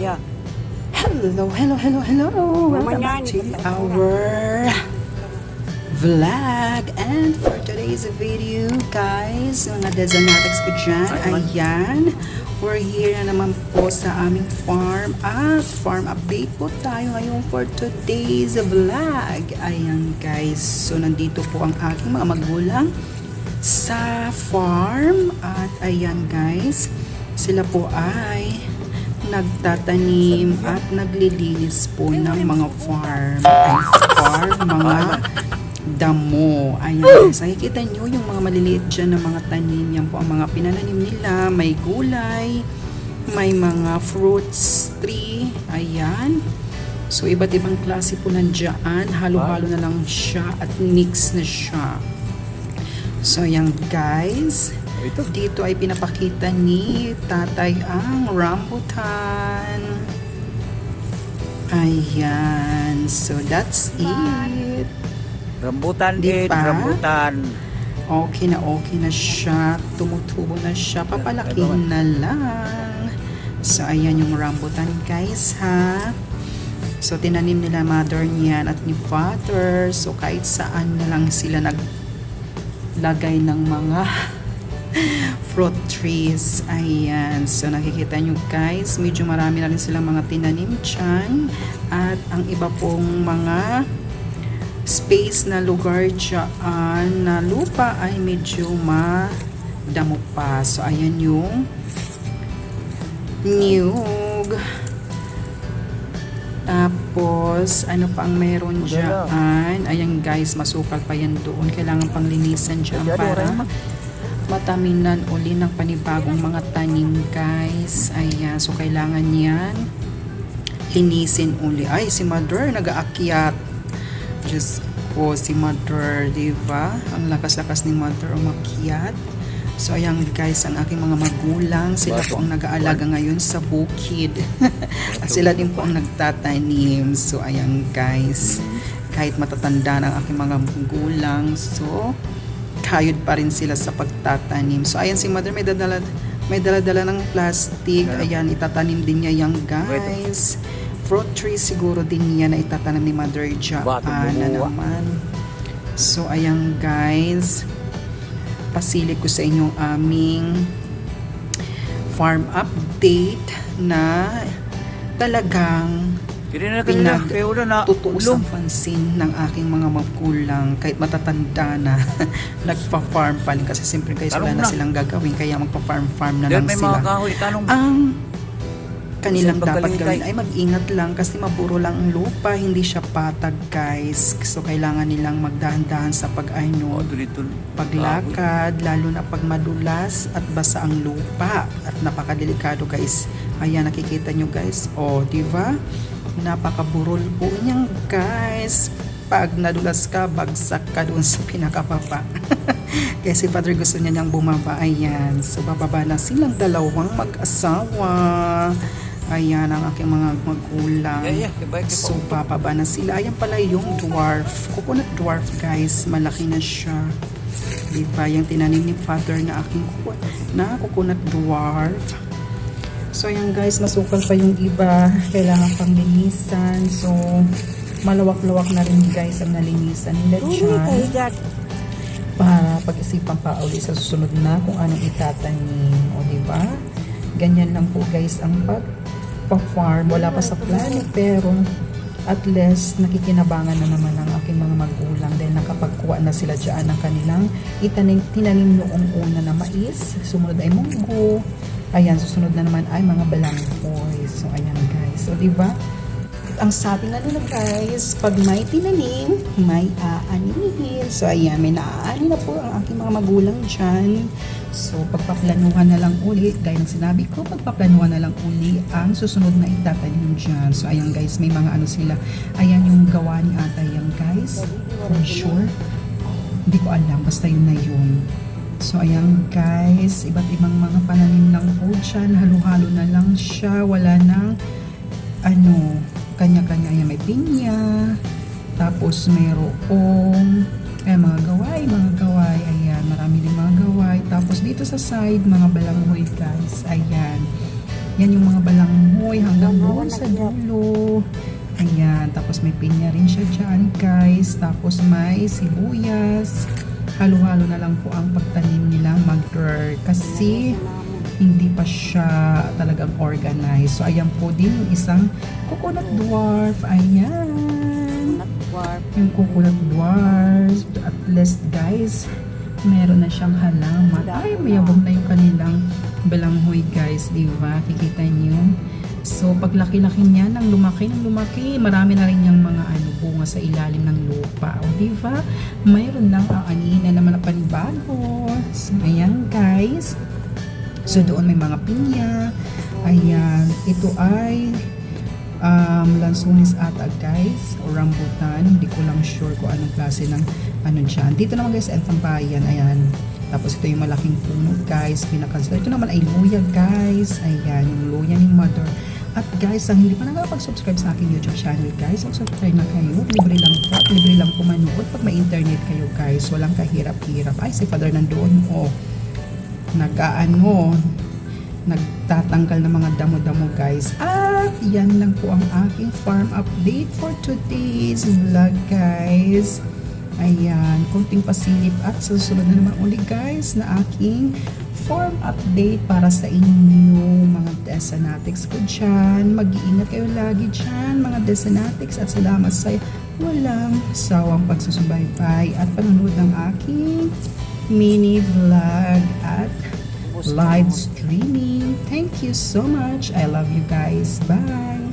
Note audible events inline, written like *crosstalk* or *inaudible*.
Yeah. Hello, hello, hello, hello. Welcome back to our vlog. And for today's video, guys, mga Dezanatics ko dyan, ayan, we're here na naman po sa aming farm at farm update po tayo ngayon for today's vlog. Ayan, guys, so nandito po ang aking mga magulang sa farm at ayan, guys, sila po ay nagtatanim at naglilinis po ng mga farm. Ay, farm, mga damo. Ayan guys, nakikita nyo yung mga maliliit dyan na mga tanim. Yan po ang mga pinananim nila. May gulay, may mga fruits tree. Ayan. So, iba't ibang klase po nandiyan. Halo-halo na lang siya at mix na siya. So, ayan guys. Ito. Dito ay pinapakita ni tatay ang rambutan. Ayan. So, that's it. Rambutan Di din, ba? rambutan. Okay na okay na siya. Tumutubo na siya. Papalakihin na lang. So, ayan yung rambutan guys ha. So, tinanim nila mother niyan at ni father. So, kahit saan na lang sila naglagay ng mga fruit trees. Ayan. So, nakikita nyo guys, medyo marami na rin silang mga tinanim dyan. At ang iba pong mga space na lugar dyan na lupa ay medyo madamo pa. So, ayan yung niyog. Tapos, ano pa ang meron dyan? Ayan guys, masukal pa yan doon. Kailangan pang linisan dyan para mataminan uli ng panibagong mga tanim guys. Ayan, so kailangan yan linisin uli. Ay, si Mother nag-aakyat. Diyos ko, si Mother, di? Ang lakas-lakas ni Mother umakyat. So, ayan guys, ang aking mga magulang, sila po ang nag-aalaga ngayon sa bukid. *laughs* At sila din po ang nagtatanim. So, ayan guys, kahit matatanda ang aking mga magulang, so, kayod pa rin sila sa pagtatanim. So, ayan si Mother, may dadala, may dala-dala ng plastic. Ayan, itatanim din niya yung guys. Fruit tree siguro din niya na itatanim ni Mother Batang na naman. So, ayan guys. Pasilip ko sa inyong aming farm update na talagang Kini na kanina, Pinag- kayo na na. tutuos ulong. ang pansin ng aking mga magulang kahit matatanda na *laughs* nagpa-farm pa rin kasi siyempre guys wala na na. silang gagawin kaya magpa-farm-farm na Dahil lang may sila. mga kahoy, tanong. Ang kanilang dapat gawin ay mag-ingat lang kasi mapuro lang ang lupa, hindi siya patag guys. So kailangan nilang magdahan-dahan sa Oh, pag-ano, dito. paglakad, lalo na pag madulas at basa ang lupa at napakadelikado guys. Ayan, nakikita nyo guys. O, di ba? Napakaburol po niyan guys. Pag nadulas ka, bagsak ka doon sa pinakababa. *laughs* Kaya si Father gusto niya niyang bumaba. Ayan. So, bababa na silang dalawang mag-asawa. Ayan ang aking mga magulang. Yeah, yeah. So, papaba na sila. Ayan pala yung dwarf. Coconut dwarf, guys. Malaki na siya. Di ba? Yung tinanim ni father na aking na coconut dwarf. So, ayan guys. Masukal pa yung iba. Kailangan pang linisan. So, malawak-lawak na rin guys ang nalinisan nila dyan para pag-isipan pa uli sa susunod na kung anong itatanim. O, di ba? Ganyan lang po guys ang pag-farm. Wala pa sa plano pero at least nakikinabangan na naman ang aking mga magulang dahil nakapagkuha na sila dyan ng kanilang itanim, tinanim noong una na mais. Sumunod ay munggo. Ayan, susunod na naman ay mga balanghoy. So, ayan guys. So, di ba? Ang sabi nga nila guys, pag may tinanim, may aanihin. So ayan, may naaani na po ang aking mga magulang dyan. So pagpaplanuhan na lang uli, gaya ng sinabi ko, pagpaplanuhan na lang uli ang susunod na itatanim dyan. So ayan guys, may mga ano sila. Ayan yung gawa ni ata yan guys. For sure. Hindi ko alam, basta yun na yun. So, ayan guys, iba't ibang mga pananim lang po dyan. Halo-halo na lang siya. Wala nang, ano, kanya-kanya. Ayan, may pinya. Tapos, mayroong, eh, mga gaway, mga gaway. Ayan, marami din mga gaway. Tapos, dito sa side, mga balanghoy guys. Ayan. Yan yung mga balanghoy hanggang doon sa dulo. Ayan, tapos may pinya rin siya dyan guys. Tapos may sibuyas. Halo-halo na lang po ang pagtanim nila mag kasi hindi pa siya talagang organized. So, ayan po din yung isang coconut dwarf. Ayan. Yung coconut dwarf. At least, guys, meron na siyang halaman. Ay, mayabong na yung kanilang balanghoy, guys. Di ba? Kikita niyo. So, pag laki-laki niya, nang lumaki, nang lumaki, marami na rin yung mga ano, bunga sa ilalim ng lupa. O, di ba? Mayroon lang ang anina naman na panibago. So, ayan, guys. So, doon may mga pinya. Ayan. Ito ay um, lansunis ata guys o rambutan hindi ko lang sure kung anong klase ng ano dyan dito naman guys ang ayan tapos ito yung malaking puno guys pinakansla ito naman ay luya guys. Ayan yung luya ni mother. At guys ang hindi pa nakapag-subscribe sa aking youtube channel guys subscribe na kayo. Libre lang po libre lang po manood pag may internet kayo guys. Walang kahirap-hirap. Ay si father nandoon oh nag-ano nagtatanggal ng mga damo-damo guys. At yan lang po ang aking farm update for today's vlog guys. Ayan, konting pasilip at susunod na naman uli guys na aking farm update para sa inyo mga Desanatics ko dyan. Mag-iingat kayo lagi dyan mga Desanatics at salamat sa walang sawang pagsusubaybay at panonood ng aking mini vlog at live streaming. Thank you so much. I love you guys. Bye.